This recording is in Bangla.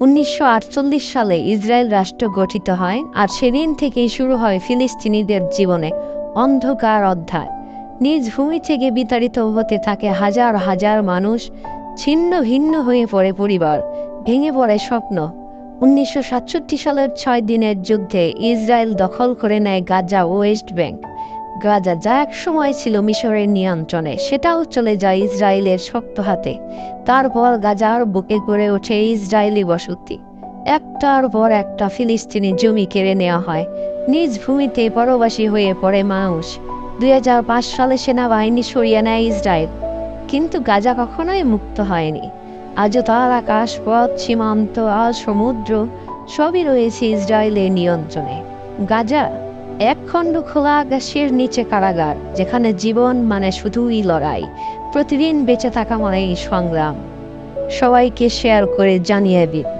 উনিশশো আটচল্লিশ সালে ইসরায়েল রাষ্ট্র গঠিত হয় আর সেদিন থেকেই শুরু হয় ফিলিস্তিনিদের জীবনে অন্ধকার অধ্যায়। নিজ ভূমি থেকে বিতাড়িত হতে থাকে হাজার হাজার মানুষ, ছিন্ন ভিন্ন হয়ে পড়ে পরিবার, ভেঙে পড়ে স্বপ্ন। উনিশশো সাতষট্টি সালের ছয় দিনের যুদ্ধে ইসরায়েল দখল করে নেয় গাজা ওয়েস্ট ব্যাংক। গাজা যা এক সময় ছিল মিশরের নিয়ন্ত্রণে, সেটাও চলে যায় ইসরায়েলের শক্ত হাতে। তারপর গাজার বুকে গড়ে ওঠে ইসরায়েলি বসতি। একটার পর একটা ফিলিস্তিনি জমি কেড়ে নেওয়া হয়। নিজ ভূমিতে পরবাসী হয়ে পড়ে মানুষ। দুই হাজার পাঁচ সালে সেনাবাহিনী সরিয়ে নেয় ইসরায়েল। কিন্তু গাজা কখনোই মুক্ত হয়নি। আজও তার আকাশ, পথ, সীমান্ত আর সমুদ্র সবই রয়েছে ইসরায়েলের নিয়ন্ত্রণে। গাজা এক খণ্ড খোলা আকাশের নিচে কারাগার, যেখানে জীবন মানে শুধুই লড়াই। প্রতিদিন বেঁচে থাকা মানে সংগ্রাম। সবাইকে শেয়ার করে জানিয়ে দিন।